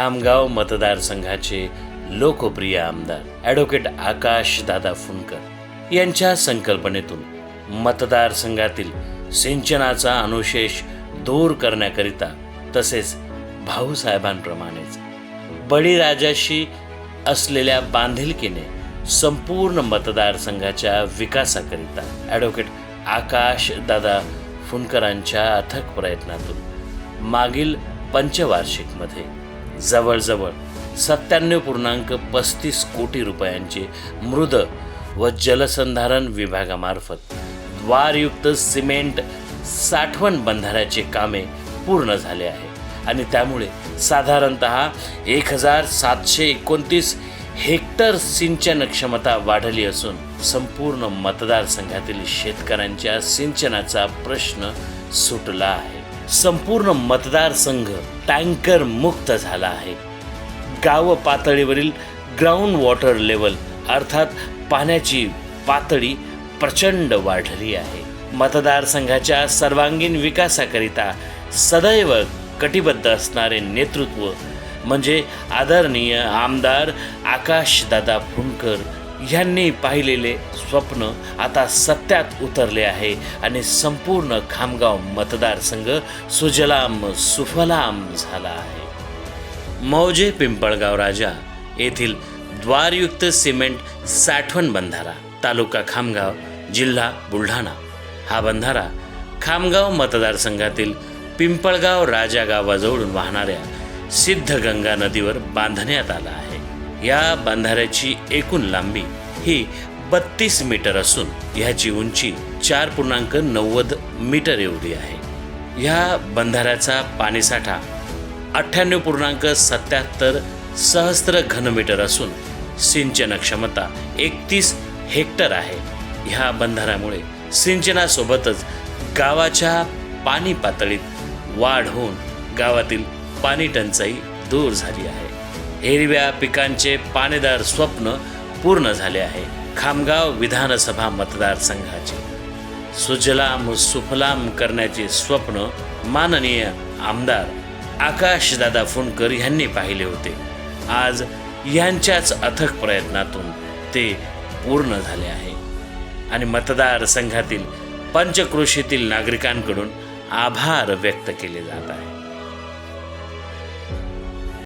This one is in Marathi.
खामगाव मतदारसंघाचे लोकप्रिय आमदार ॲडव्होकेट आकाश दादा फुंकर यांच्या संकल्पनेतून मतदारसंघातील सिंचनाचा अनुशेष दूर करण्याकरिता तसेच भाऊसाहेबांप्रमाणेच बळीराजाशी असलेल्या बांधिलकीने संपूर्ण मतदारसंघाच्या विकासाकरिता ॲडव्होकेट आकाश दादा फुंकरांच्या अथक प्रयत्नातून मागील पंचवार्षिकमध्ये जवळजवळ सत्त्याण्णव पूर्णांक पस्तीस कोटी रुपयांचे मृद व जलसंधारण विभागामार्फत द्वारयुक्त सिमेंट साठवण बंधाऱ्याचे कामे पूर्ण झाले आहे. आणि त्यामुळे साधारणत एक हजार सातशे एकोणतीस हेक्टर सिंचन क्षमता वाढली असून संपूर्ण मतदारसंघातील शेतकऱ्यांच्या सिंचनाचा प्रश्न सुटला आहे. संपूर्ण मतदारसंघ टँकर मुक्त झाला आहे. गाव पातळीवरील ग्राउंड वॉटर लेवल अर्थात पाण्याची पातळी प्रचंड वाढली आहे. मतदारसंघाच्या सर्वांगीण विकासाकरिता सदैव कटिबद्ध असणारे नेतृत्व म्हणजे आदरणीय आमदार आकाशदादा फुंकर ह्यांनी पाहिलेले स्वप्न आता सत्यात उतरले आहे आणि संपूर्ण खामगाव मतदारसंघ सुजलाम सुफलाम झाला आहे. मौजे पिंपळगाव राजा येथील द्वारयुक्त सिमेंट साठवण बंधारा तालुका खामगाव जिल्हा बुलढाणा. हा बंधारा खामगाव मतदारसंघातील पिंपळगाव राजा गावाजवळून वाहणाऱ्या सिद्धगंगा नदीवर बांधण्यात आला आहे. या बांधाऱ्याची एकूण लांबी ही बत्तीस मीटर असून ह्याची उंची चार पूर्णांक नव्वद मीटर एवढी आहे. ह्या बंधाऱ्याचा पाणीसाठा अठ्ठ्याण्णव पूर्णांक सत्याहत्तर सहस्त्र घनमीटर असून सिंचन क्षमता एकतीस हेक्टर आहे. ह्या बंधाऱ्यामुळे सिंचनासोबतच गावाच्या पाणी पातळीत वाढ होऊन गावातील पाणी टंचाई दूर झाली आहे. हिरव्या पिकांचे पाणीदार स्वप्न पूर्ण झाले आहे. खामगाव विधानसभा मतदारसंघाचे. सुजलाम सुफलाम करण्याचे स्वप्न माननीय आमदार आकाशदादा फुंडकर यांनी पाहिले होते. आज यांच्याच अथक प्रयत्नातून ते पूर्ण झाले आहे. आणि मतदारसंघातील पंचक्रोशीतील नागरिकांकडून आभार व्यक्त केले जात आहे.